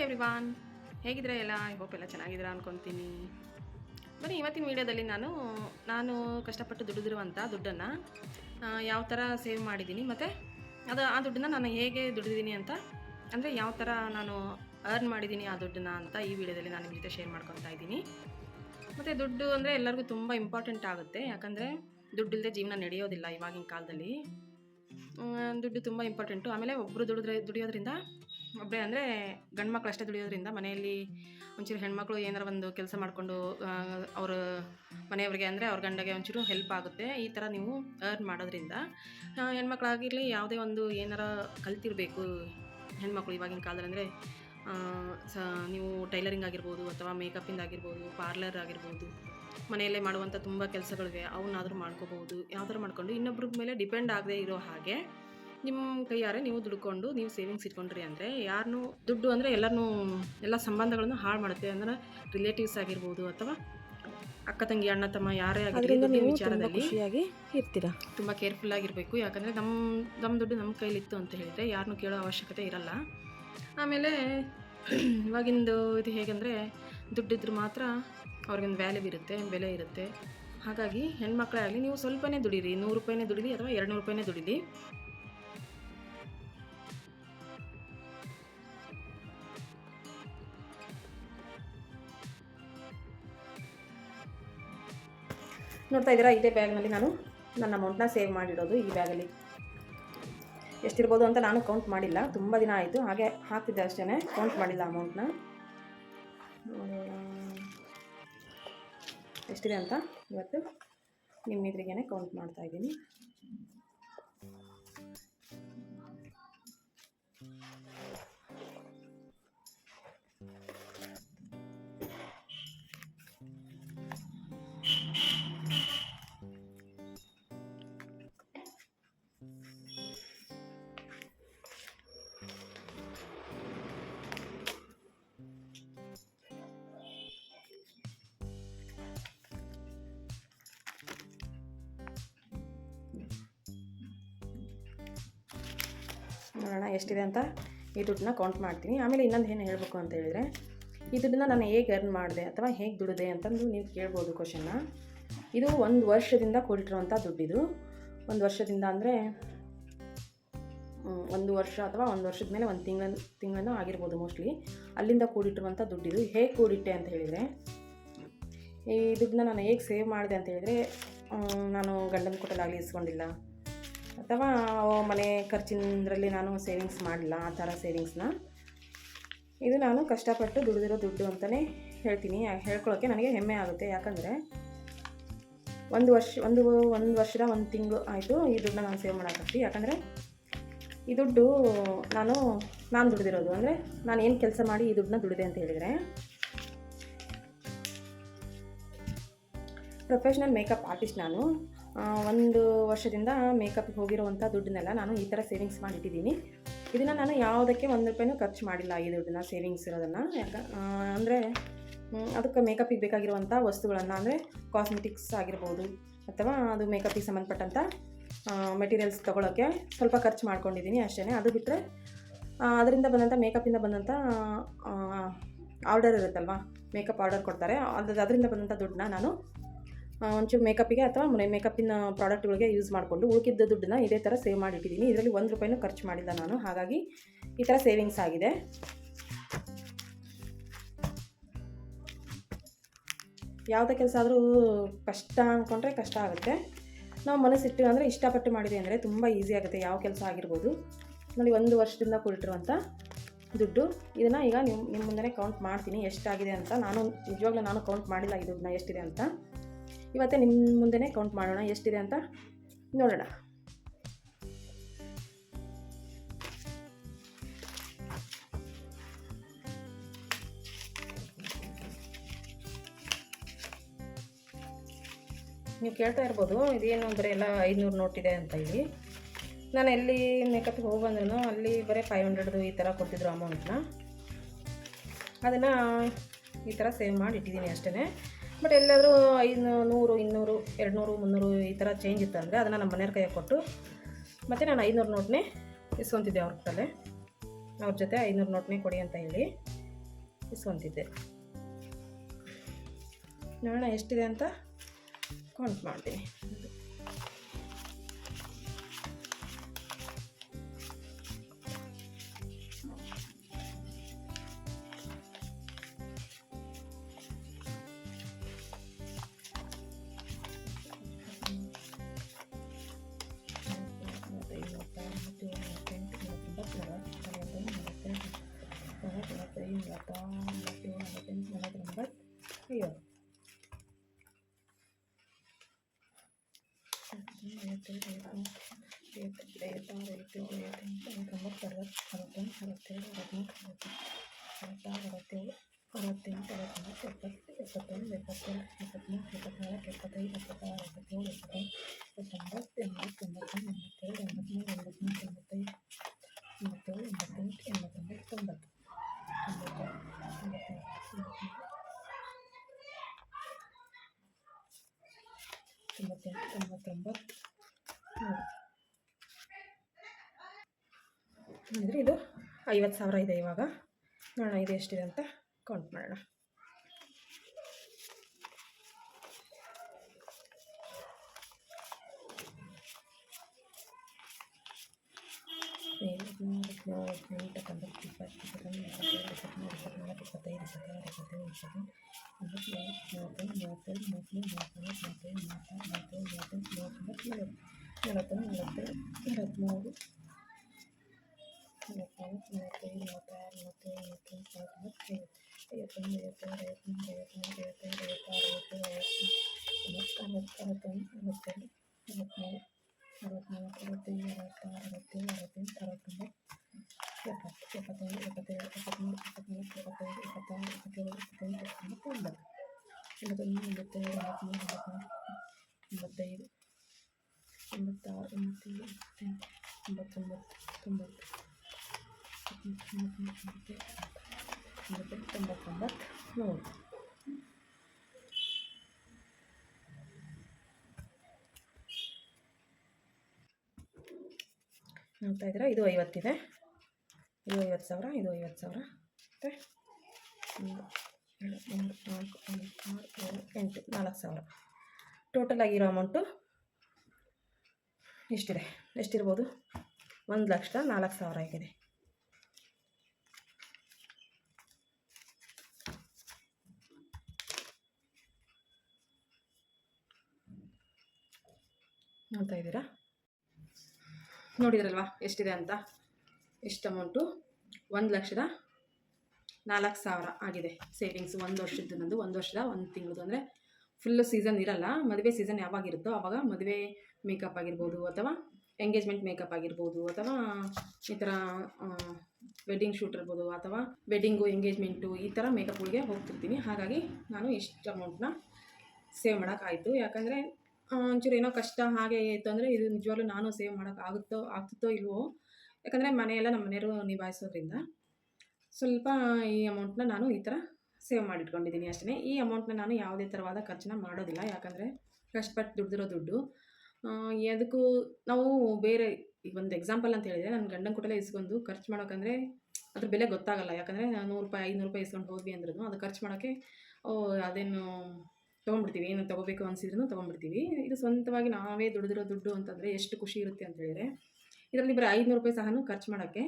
Hi everyone ಹೇಗಿದ್ರೆ ಎಲ್ಲ? I hope ಎಲ್ಲ ಚೆನ್ನಾಗಿದ್ದೀರಾ ಅನ್ಕೊತೀನಿ. ಬನ್ನಿ, ಇವತ್ತಿನ ವೀಡಿಯೋದಲ್ಲಿ ನಾನು ನಾನು ಕಷ್ಟಪಟ್ಟು ದುಡಿದಿರುವಂಥ ದುಡ್ಡನ್ನು ಯಾವ ಥರ ಸೇವ್ ಮಾಡಿದ್ದೀನಿ ಮತ್ತು ಅದು, ಆ ದುಡ್ಡನ್ನು ನಾನು ಹೇಗೆ ದುಡಿದಿದ್ದೀನಿ ಅಂತ, ಅಂದರೆ ಯಾವ ಥರ ನಾನು ಅರ್ನ್ ಮಾಡಿದ್ದೀನಿ ಆ ದುಡ್ಡನ್ನ ಅಂತ ಈ ವಿಡಿಯೋದಲ್ಲಿ ನಾನು ನಿಮ್ಮ ಜೊತೆ ಶೇರ್ ಮಾಡ್ಕೊತಾ ಇದ್ದೀನಿ. ಮತ್ತು ದುಡ್ಡು ಅಂದರೆ ಎಲ್ಲರಿಗೂ ತುಂಬ ಇಂಪಾರ್ಟೆಂಟ್ ಆಗುತ್ತೆ. ಯಾಕಂದರೆ ದುಡ್ಡಿಲ್ಲದೆ ಜೀವನ ನಡೆಯೋದಿಲ್ಲ ಇವಾಗಿನ ಕಾಲದಲ್ಲಿ. ದುಡ್ಡು ತುಂಬ ಇಂಪಾರ್ಟೆಂಟು ಆಮೇಲೆ ಒಬ್ಬರು ದುಡಿದ್ರೆ, ದುಡಿಯೋದ್ರಿಂದ ಒಬ್ಬರೇ ಅಂದರೆ ಗಂಡು ಮಕ್ಕಳು ಅಷ್ಟೇ ದುಡಿಯೋದ್ರಿಂದ ಮನೆಯಲ್ಲಿ ಒಂಚೂರು ಹೆಣ್ಮಕ್ಳು ಏನಾರ ಒಂದು ಕೆಲಸ ಮಾಡಿಕೊಂಡು ಅವರು ಮನೆಯವ್ರಿಗೆ ಅಂದರೆ ಅವ್ರ ಗಂಡಗೆ ಒಂಚೂರು ಹೆಲ್ಪ್ ಆಗುತ್ತೆ. ಈ ಥರ ನೀವು ಅರ್ನ್ ಮಾಡೋದ್ರಿಂದ ಹೆಣ್ಮಕ್ಳಾಗಿರಲಿ ಯಾವುದೇ ಒಂದು ಏನಾರ ಕಲ್ತಿರಬೇಕು ಹೆಣ್ಮಕ್ಳು ಇವಾಗಿನ ಕಾಲದಲ್ಲಿ ಅಂದರೆ ಸ, ನೀವು ಟೈಲರಿಂಗ್ ಆಗಿರ್ಬೋದು ಅಥವಾ ಮೇಕಪ್ಪಿಂದ ಆಗಿರ್ಬೋದು ಪಾರ್ಲರ್ ಆಗಿರ್ಬೋದು, ಮನೆಯಲ್ಲೇ ಮಾಡುವಂಥ ತುಂಬ ಕೆಲಸಗಳಿವೆ, ಅವನ್ನಾದರೂ ಮಾಡ್ಕೋಬೋದು ಯಾವ್ದಾರು ಮಾಡ್ಕೊಂಡು ಇನ್ನೊಬ್ರ ಮೇಲೆ ಡಿಪೆಂಡ್ ಆಗದೆ ಇರೋ ಹಾಗೆ ನಿಮ್ಮ ಕೈಯಾರೆ ನೀವು ದುಡ್ಕೊಂಡು ನೀವು ಸೇವಿಂಗ್ಸ್ ಇಟ್ಕೊಂಡ್ರಿ ಅಂದರೆ ಯಾರನ್ನು ದುಡ್ಡು ಅಂದರೆ ಎಲ್ಲರೂ ಎಲ್ಲ ಸಂಬಂಧಗಳನ್ನು ಹಾಳು ಮಾಡುತ್ತೆ ಅಂದರೆ ರಿಲೇಟಿವ್ಸ್ ಆಗಿರ್ಬೋದು ಅಥವಾ ಅಕ್ಕ ತಂಗಿ ಅಣ್ಣ ತಮ್ಮ ಯಾರೇ ಆಗಿರಲಿ ವಿಚಾರದಲ್ಲಿ ಇರ್ತೀರಾ. ತುಂಬ ಕೇರ್ಫುಲ್ ಆಗಿರಬೇಕು. ಯಾಕಂದರೆ ನಮ್ಮ ನಮ್ಮ ದುಡ್ಡು ನಮ್ಮ ಕೈಲಿತ್ತು ಅಂತ ಹೇಳಿದರೆ ಯಾರನ್ನೂ ಕೇಳೋ ಅವಶ್ಯಕತೆ ಇರಲ್ಲ. ಆಮೇಲೆ ಇವಾಗಿಂದು ಇದು ಹೇಗೆಂದರೆ ದುಡ್ಡಿದ್ರೆ ಮಾತ್ರ ಅವ್ರಿಗೊಂದು ವ್ಯಾಲ್ಯೂ ಇರುತ್ತೆ ಬೆಲೆ ಇರುತ್ತೆ. ಹಾಗಾಗಿ ಹೆಣ್ಮಕ್ಳೇ ಆಗಲಿ ನೀವು ಸ್ವಲ್ಪನೇ ದುಡೀರಿ ನೂರು ರೂಪಾಯಿನೇ ದುಡೀರಿ ಅಥವಾ ಎರಡು ನೂರು ರೂಪಾಯಿನೇ ದುಡೀರಿ. ನೋಡ್ತಾ ಇದ್ದೀರಾ? ಇದೇ ಬ್ಯಾಗ್ನಲ್ಲಿ ನಾನು ನನ್ನ ಅಮೌಂಟ್ನ ಸೇವ್ ಮಾಡಿಡೋದು ಈ ಬ್ಯಾಗಲ್ಲಿ ಎಷ್ಟಿರ್ಬೋದು ಅಂತ ನಾನು ಕೌಂಟ್ ಮಾಡಿಲ್ಲ. ತುಂಬ ದಿನ ಆಯಿತು. ಹಾಗೆ ಹಾಕ್ತಿದ್ದೆ ಅಷ್ಟೇ ಕೌಂಟ್ ಮಾಡಿಲ್ಲ ಅಮೌಂಟ್ನ ಎಷ್ಟಿದೆ ಅಂತ ಇವತ್ತು? ನಿಮ್ಮ ಎದುರಿಗೇನೆ ಕೌಂಟ್ ಮಾಡ್ತಾ ನೋಡೋಣ ಎಷ್ಟಿದೆ ಅಂತ ಈ ದುಡ್ಡನ್ನ ಕೌಂಟ್ ಮಾಡ್ತೀನಿ. ಆಮೇಲೆ ಇನ್ನೊಂದು ಏನು ಹೇಳಬೇಕು ಅಂತ ಹೇಳಿದರೆ, ಈ ದುಡ್ಡನ್ನ ನಾನು ಹೇಗೆ ಅರ್ನ್ ಮಾಡಿದೆ ಅಥವಾ ಹೇಗೆ ದುಡಿದೆ ಅಂತಂದು ನೀವು ಕೇಳ್ಬೋದು ಕ್ವಶನ್ನ ಇದು ಒಂದು ವರ್ಷದಿಂದ ಕೂಡಿಟ್ಟಿರುವಂಥ ದುಡ್ಡಿದು ಒಂದು ವರ್ಷದಿಂದ ಅಂದರೆ ಒಂದು ವರ್ಷ ಅಥವಾ ಒಂದು ವರ್ಷದ ಮೇಲೆ ಒಂದು ತಿಂಗಳ, ತಿಂಗಳನ್ನು ಆಗಿರ್ಬೋದು ಮೋಸ್ಟ್ಲಿ ಅಲ್ಲಿಂದ ಕೂಡಿಟ್ಟಿರುವಂಥ ದುಡ್ಡಿದು ಹೇಗೆ ಕೂಡಿಟ್ಟೆ ಅಂತ ಹೇಳಿದರೆ, ಈ ದುಡ್ಡನ್ನ ನಾನು ಹೇಗೆ ಸೇವ್ ಮಾಡಿದೆ ಅಂತ ಹೇಳಿದರೆ ನಾನು ಗಂಡನ ಕೊಟ್ಟಲಾಗಲಿ ಇಸ್ಕೊಂಡಿಲ್ಲ. ಅಥವಾ ಮನೆ ಖರ್ಚಿನದ್ರಲ್ಲಿ ನಾನು ಸೇವಿಂಗ್ಸ್ ಮಾಡಲ್ಲ ಆ ಥರ ಸೇವಿಂಗ್ಸ್ನ ಇದು ನಾನು ಕಷ್ಟಪಟ್ಟು ದುಡಿದಿರೋ ದುಡ್ಡು ಅಂತಲೇ ಹೇಳ್ತೀನಿ. ಹೇಳ್ಕೊಳ್ಳೋಕ್ಕೆ ನನಗೆ ಹೆಮ್ಮೆ ಆಗುತ್ತೆ. ಯಾಕಂದರೆ ಒಂದು ವರ್ಷ, ಒಂದು ಒಂದು ವರ್ಷದ ಒಂದು ತಿಂಗಳು ಆಯಿತು ಈ ದುಡ್ಡನ್ನ ನಾನು ಸೇವ್ ಮಾಡೋಕ್ಕಾಗ್ತಿ ಯಾಕಂದರೆ ಈ ದುಡ್ಡು ನಾನು ನಾನು ದುಡಿದಿರೋದು. ಅಂದರೆ ನಾನು ಏನು ಕೆಲಸ ಮಾಡಿ ಈ ದುಡ್ಡನ್ನ ದುಡಿದೆ ಅಂತ ಹೇಳಿದರೆ ಪ್ರೊಫೆಷ್ನಲ್ ಮೇಕಪ್ ಆರ್ಟಿಸ್ಟ್ ನಾನು. ಒಂದು ವರ್ಷದಿಂದ ಮೇಕಪ್ಗೆ ಹೋಗಿರೋವಂಥ ದುಡ್ಡನ್ನೆಲ್ಲ ನಾನು ಈ ಥರ ಸೇವಿಂಗ್ಸ್ ಮಾಡಿಟ್ಟಿದ್ದೀನಿ. ಇದನ್ನು ನಾನು ಯಾವುದಕ್ಕೆ ಒಂದು ರೂಪಾಯಿನೂ ಖರ್ಚು ಮಾಡಿಲ್ಲ ಈ ದುಡ್ಡನ್ನ ಸೇವಿಂಗ್ಸ್ ಇರೋದನ್ನು. ಯಾಕೆ ಅಂದರೆ ಅದಕ್ಕೆ ಮೇಕಪ್ಪಿಗೆ ಬೇಕಾಗಿರುವಂಥ ವಸ್ತುಗಳನ್ನು, ಅಂದರೆ ಕಾಸ್ಮೆಟಿಕ್ಸ್ ಆಗಿರ್ಬೋದು, ಅಥವಾ ಅದು ಮೇಕಪ್ಪಿಗೆ ಸಂಬಂಧಪಟ್ಟಂಥ ಮೆಟೀರಿಯಲ್ಸ್ ತೊಗೊಳೋಕ್ಕೆ ಸ್ವಲ್ಪ ಖರ್ಚು ಮಾಡ್ಕೊಂಡಿದ್ದೀನಿ ಅಷ್ಟೇ ಅದು ಬಿಟ್ಟರೆ ಅದರಿಂದ ಬಂದಂಥ ಮೇಕಪ್ಪಿಂದ ಬಂದಂಥ ಆರ್ಡರ್ ಇರುತ್ತಲ್ವ ಮೇಕಪ್ ಆರ್ಡರ್ ಕೊಡ್ತಾರೆ. ಅದು, ಅದರಿಂದ ಬಂದಂಥ ದುಡ್ಡನ್ನ ನಾನು ಒಂಚೂರು ಮೇಕಪ್ಪಿಗೆ ಅಥವಾ ಮೇಕಪ್ಪಿನ ಪ್ರಾಡಕ್ಟ್ಗಳಿಗೆ ಯೂಸ್ ಮಾಡಿಕೊಂಡು ಉಳಿಕಿದ್ದ ದುಡ್ಡನ್ನ ಇದೇ ಥರ ಸೇವ್ ಮಾಡಿಟ್ಟಿದ್ದೀನಿ. ಇದರಲ್ಲಿ ಒಂದು ರೂಪಾಯಿನೂ ಖರ್ಚು ಮಾಡಿಲ್ಲ ನಾನು. ಹಾಗಾಗಿ ಈ ಥರ ಸೇವಿಂಗ್ಸ್ ಆಗಿದೆ. ಯಾವುದೇ ಕೆಲಸ ಆದರೂ ಕಷ್ಟ ಅಂದ್ಕೊಂಡ್ರೆ ಕಷ್ಟ ಆಗುತ್ತೆ. ನಾವು ಮನಸ್ಸಿಟ್ಟು ಅಂದರೆ ಇಷ್ಟಪಟ್ಟು ಮಾಡಿದೆ ಅಂದರೆ ತುಂಬ ಈಸಿ ಆಗುತ್ತೆ. ಯಾವ ಕೆಲಸ ಆಗಿರ್ಬೋದು. ನೋಡಿ, ಒಂದು ವರ್ಷದಿಂದ ಕೊಟ್ಟಿರುವಂಥ ದುಡ್ಡು. ಇದನ್ನು ಈಗ ನಿಮ್ಮ ನಿಮ್ಮ ಮುಂದೆ ಕೌಂಟ್ ಮಾಡ್ತೀನಿ. ಎಷ್ಟಾಗಿದೆ ಅಂತ ನಾನು ನಿಜವಾಗ್ಲೂ ನಾನು ಕೌಂಟ್ ಮಾಡಿಲ್ಲ ಈ ದುಡ್ಡನ್ನ ಎಷ್ಟಿದೆ ಅಂತ. ಇವತ್ತೇ ನಿಮ್ಮ ಮುಂದೆನೇ ಕೌಂಟ್ ಮಾಡೋಣ, ಎಷ್ಟಿದೆ ಅಂತ ನೋಡೋಣ. ನೀವು ಕೇಳ್ತಾ ಇರ್ಬೋದು, ಇದೇನು ಅಂದರೆ ಎಲ್ಲ ಐದುನೂರು ನೋಟ್ ಇದೆ ಅಂತ ಇಲ್ಲಿ ನಾನು ಎಲ್ಲಿ ಮೇಕಪ್ಗೆ ಹೋಗಿ ಬಂದ್ರೂ ಅಲ್ಲಿ ಬರೀ ಫೈವ್ ಹಂಡ್ರೆಡ್ದು ಈ ಥರ ಕೊಟ್ಟಿದ್ರು ಅಮೌಂಟ್ನ ಅದನ್ನು ಈ ಥರ ಸೇವ್ ಮಾಡಿ ಇಟ್ಟಿದ್ದೀನಿ ಅಷ್ಟೇ ಬಟ್ ಎಲ್ಲಾದರೂ ಐದು ನೂರು, ಇನ್ನೂರು ಎರಡು ನೂರು ಮುನ್ನೂರು ಈ ಥರ ಚೇಂಜ್ ಇತ್ತು ಅಂದರೆ ಅದನ್ನು ನಮ್ಮ ಮನೆಯವ್ರ ಕೈಯಾಗೆ ಕೊಟ್ಟು ಮತ್ತು ನಾನು ಐನೂರು ನೋಟ್ನೇ ಇಸ್ಕೊತಿದ್ದೆ ಅವ್ರ ಕಡೆ ಅವ್ರ ಜೊತೆ ಐನೂರು ನೋಟ್ನೇ ಕೊಡಿ ಅಂತ ಹೇಳಿ ಇಸ್ಕೊತಿದ್ದೆ. ನೋಡೋಣ ಎಷ್ಟಿದೆ ಅಂತ ಕೌಂಟ್ ಮಾಡ್ತೀನಿ. ಅರವತ್ತೆಂಟು ಅರವತ್ತೊಂಬತ್ತು ಎಪ್ಪತ್ತು ಎಪ್ಪತ್ತೊಂದು ಎಪ್ಪತ್ತೆರಡು ಎಪ್ಪತ್ತ್ಮೂರು ಎಪ್ಪತ್ನಾಲ್ಕು ಎಪ್ಪತ್ತೈದು ಎಪ್ಪತ್ತಾರು ಎಪ್ಪತ್ತೇಳು ಎಪ್ಪತ್ತೆಂಟು ಎಪ್ಪತ್ತೊಂಬತ್ತು ಎಂಬತ್ತು ಎಂಬತ್ತೊಂದು ಎಂಬತ್ತೆರಡು ಎಂಬತ್ತ್ಮೂರು ಎಂಬತ್ತ್ನಾಲ್ಕು ಎಂಬತ್ತೈದು ಎಂಬತ್ತೇಳು ಎಂಬತ್ತೆಂಟು ಎಂಬತ್ತೊಂಬತ್ತು ತೊಂಬತ್ತು ತೊಂಬತ್ತು ತೊಂಬತ್ತೆಂಟು ತೊಂಬತ್ತೊಂಬತ್ತು ಅಂದರೆ ಇದು ಐವತ್ತು ಸಾವಿರ ಇದೆ ಇವಾಗ. ನೋಡೋಣ ಇದು ಎಷ್ಟಿದೆ ಅಂತ ಕೌಂಟ್ ಮಾಡೋಣ. ಹದಿನೇಳು ಹದಿನೆಂಟು, ಹತ್ತೊಂಬತ್ತು, ಇಪ್ಪತ್ತು, ಇಪ್ಪತ್ತೊಂದು ಇಪ್ಪತ್ತೈದು ಇಪ್ಪತ್ತಾರು ಇಪ್ಪತ್ತೇಳು, ಇಪ್ಪತ್ತೆಂಟು ಮೂವತ್ತೊಂದು ಮೂವತ್ತೈದು ಮೂವತ್ತೊಂದು ಮೂವತ್ತೈದು ಮೂವತ್ತಾರು ಮೂವತ್ತೇಳು ಮೂವತ್ತೆಂಟು ಮೂವತ್ತೊಂಬತ್ತು ನಲವತ್ತು ಐವತ್ತ್ಮೂರು ಐವತ್ತ್ನಾಲ್ಕು ಎಂಬತ್ತೊಂದು ಎಂಬತ್ತೆರಡು ಎಂಬತ್ತ್ಮೂರು ಎಂಬತ್ನಾಲ್ಕು ಎಂಬತ್ತೈದು ಎಂಬತ್ತಾರು ಎಂಬತ್ತೇಳು ಎಂಬತ್ತೆಂಟು ಎಂಬತ್ತೊಂಬತ್ತು ತೊಂಬತ್ತು ಎಂಬತ್ತೆಂಟು ತೊಂಬತ್ತೊಂಬತ್ತು ನೂರು ನೋಡ್ತಾ ಇದ್ದೀರಾ? ಇದು ಐವತ್ತಿದೆ. ಇದು ಐವತ್ತು ಸಾವಿರ, ಇದು ಐವತ್ತು ಸಾವಿರ. ಮತ್ತು ಒಂದು, ಎರಡು, ಮೂರು, ನಾಲ್ಕು, ಐದು, ಆರು, ಏಳು, ಎಂಟು, ನಾಲ್ಕು ಸಾವಿರ. ಟೋಟಲ್ ಆಗಿರೋ ಅಮೌಂಟು ಎಷ್ಟಿದೆ? ಎಷ್ಟಿರ್ಬೋದು? ಒಂದು ಲಕ್ಷದ ನಾಲ್ಕು ಸಾವಿರ ಆಗಿದೆ. ನೋಡ್ತಾ ಇದ್ದೀರಾ? ನೋಡಿದ್ರಲ್ವಾ? ಎಷ್ಟಿದೆ ಅಂತ? ಎಷ್ಟು ಅಮೌಂಟು? ಒಂದು ಲಕ್ಷದ ನಾಲ್ಕು ಸಾವಿರ ಆಗಿದೆ. ಸೇವಿಂಗ್ಸ್ ಒಂದು ವರ್ಷದ್ದು ನಂದು, ಒಂದು ವರ್ಷದ ಒಂದು ತಿಂಗಳದು ಅಂದರೆ ಫುಲ್ಲು ಸೀಸನ್ ಇರಲ್ಲ. ಮದುವೆ ಸೀಸನ್ ಯಾವಾಗಿರುತ್ತೋ ಆವಾಗ ಮದುವೆ ಮೇಕಪ್ ಆಗಿರ್ಬೋದು ಅಥವಾ ಎಂಗೇಜ್ಮೆಂಟ್ ಮೇಕಪ್ ಆಗಿರ್ಬೋದು ಅಥವಾ ಈ ಥರ ವೆಡ್ಡಿಂಗ್ ಶೂಟ್ ಇರ್ಬೋದು ಅಥವಾ ವೆಡ್ಡಿಂಗು ಎಂಗೇಜ್ಮೆಂಟು ಈ ಥರ ಮೇಕಪ್ಗಳಿಗೆ ಹೋಗ್ತಿರ್ತೀನಿ ಹಾಗಾಗಿ ನಾನು ಇಷ್ಟು ಅಮೌಂಟ್ನ ಸೇವ್ ಮಾಡೋಕ್ಕಾಯಿತು ಯಾಕಂದರೆ ಒಂಚೂರು ಏನೋ ಕಷ್ಟ, ಹಾಗೆ ಇತ್ತು ಅಂದರೆ ಇದು ನಿಜವಾಗ್ಲೂ ನಾನು ಸೇವ್ ಮಾಡೋಕೆ ಆಗುತ್ತೋ, ಆಗ್ತಿತ್ತೋ ಇಲ್ವೋ? ಯಾಕಂದರೆ ಮನೆಯೆಲ್ಲ ನಮ್ಮ ಮನೆಯವರು ನಿಭಾಯಿಸೋದ್ರಿಂದ ಸ್ವಲ್ಪ ಈ ಅಮೌಂಟ್ನ ನಾನು ಈ ಥರ ಸೇವ್ ಮಾಡಿಟ್ಕೊಂಡಿದ್ದೀನಿ ಅಷ್ಟೇ ಈ ಅಮೌಂಟ್ನ ನಾನು ಯಾವುದೇ ಥರವಾದ ಖರ್ಚನ್ನ ಮಾಡೋದಿಲ್ಲ. ಯಾಕಂದರೆ ಕಷ್ಟಪಟ್ಟು ದುಡ್ದಿರೋ ದುಡ್ಡು. ಅದಕ್ಕೂ ನಾವು ಬೇರೆ ಈಗ ಒಂದು ಎಕ್ಸಾಂಪಲ್ ಅಂತ ಹೇಳಿದರೆ ನನ್ನ ಗಂಡನ ಕೊಟ್ಟಲೆ ಇಸ್ಕೊಂಡು ಖರ್ಚು ಮಾಡೋಕ್ಕಂದ್ರೆ ಅದ್ರ ಬೆಲೆ ಗೊತ್ತಾಗಲ್ಲ. ಯಾಕಂದರೆ ನೂರು ರೂಪಾಯಿ, ಐನೂರು ರೂಪಾಯಿ ಇಸ್ಕೊಂಡು ಹೋದ್ವಿ ಅಂದ್ರೂ ಅದು ಖರ್ಚು ಮಾಡೋಕ್ಕೆ ಅದೇನು ತೊಗೊಂಡ್ಬಿಡ್ತೀವಿ, ಏನು ತೊಗೋಬೇಕು ಅನಿಸಿದ್ರು ತೊಗೊಂಡ್ಬಿಡ್ತೀವಿ. ಇದು ಸ್ವಂತವಾಗಿ ನಾವೇ ದುಡಿದಿರೋ ದುಡ್ಡು ಅಂತಂದರೆ ಎಷ್ಟು ಖುಷಿ ಇರುತ್ತೆ ಅಂತ ಹೇಳಿದರೆ, ಇದರಲ್ಲಿ ಬರೀ ಐದುನೂರು ರೂಪಾಯಿ ಸಹನೂ ಖರ್ಚು ಮಾಡೋಕ್ಕೆ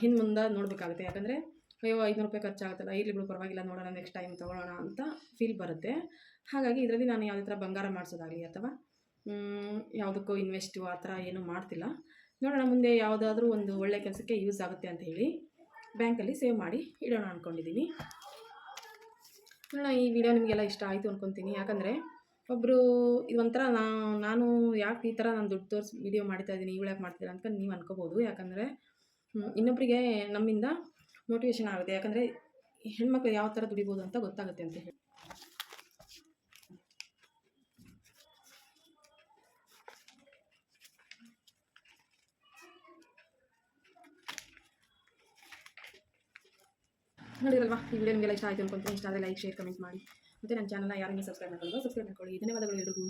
ಹಿಂದೆ ಮುಂದೆ ನೋಡಬೇಕಾಗುತ್ತೆ. ಯಾಕಂದರೆ, ಅಯ್ಯೋ, ಐದುನೂರು ರೂಪಾಯಿ ಖರ್ಚಾಗುತ್ತಲ್ಲ ಇಲ್ಲಿ ಪರವಾಗಿಲ್ಲ, ನೋಡೋಣ ನೆಕ್ಸ್ಟ್ ಟೈಮ್ ತೊಗೊಳ್ಳೋಣ ಅಂತ ಫೀಲ್ ಬರುತ್ತೆ. ಹಾಗಾಗಿ ಇದರಲ್ಲಿ ನಾನು ಯಾವುದೇ ಥರ ಬಂಗಾರ ಮಾಡಿಸೋದಾಗಲಿ ಅಥವಾ ಯಾವುದಕ್ಕೂ ಇನ್ವೆಸ್ಟು ಆ ಥರ ಏನೂ ಮಾಡ್ತಿಲ್ಲ. ನೋಡೋಣ, ಮುಂದೆ ಯಾವುದಾದ್ರೂ ಒಂದು ಒಳ್ಳೆಯ ಕೆಲಸಕ್ಕೆ ಯೂಸ್ ಆಗುತ್ತೆ ಅಂತ ಹೇಳಿ ಬ್ಯಾಂಕಲ್ಲಿ ಸೇವ್ ಮಾಡಿ ಇಡೋಣ ಅಂದ್ಕೊಂಡಿದ್ದೀನಿ ಈ ವಿಡಿಯೋ ನಿಮಗೆಲ್ಲ ಇಷ್ಟ ಆಯಿತು ಅಂದ್ಕೊತೀನಿ ಯಾಕಂದರೆ ಒಬ್ಬರು ಇದೊಂಥರ ನಾನು ಯಾಕೆ ಈ ಥರ ನಾನು ದುಡ್ಡು ತೋರಿಸಿ ವಿಡಿಯೋ ಮಾಡ್ತಾ ಇದ್ದೀನಿ ಇವಳು ಯಾಕೆ ಮಾಡ್ತೀರಾ ಅಂತ ನೀವು ಅನ್ಕೋಬೋದು. ಯಾಕಂದರೆ ಇನ್ನೊಬ್ಬರಿಗೆ ನಮ್ಮಿಂದ ಮೋಟಿವೇಶನ್ ಆಗುತ್ತೆ. ಯಾಕಂದರೆ ಹೆಣ್ಮಕ್ಳು ಯಾವ ಥರ ದುಡಿಬೋದು ಅಂತ ಗೊತ್ತಾಗುತ್ತೆ ಅಂತ ಹೇಳಿ. ನೋಡಿರಲ್ವಾ ಈ ವಿಡಿಯೋ ನಿಮಗೆಲ್ಲ ಇಷ್ಟ ಆಯಿತು ಅನ್ಕೊಂತೀನಿ. ಇಷ್ಟ ಆದರೆ ಲೈಕ್ ಶೇರ್ ಕಮೆಂಟ್ ಮಾಡಿ. ಮತ್ತು ನನ್ನ ಚಾನಲ್ನ ಯಾರಿಗೆ ಸಬ್ಸ್ಕ್ರೈಬ್ ಮಾಡ್ಕೊಳ್ಳೋದು ಸಬ್ಸ್ಕ್ರೈಬ್ ಮಾಡ್ಕೊಳ್ಳಿ. ಧನ್ಯವಾದಗಳು ಎಲ್ರಿಗೂ.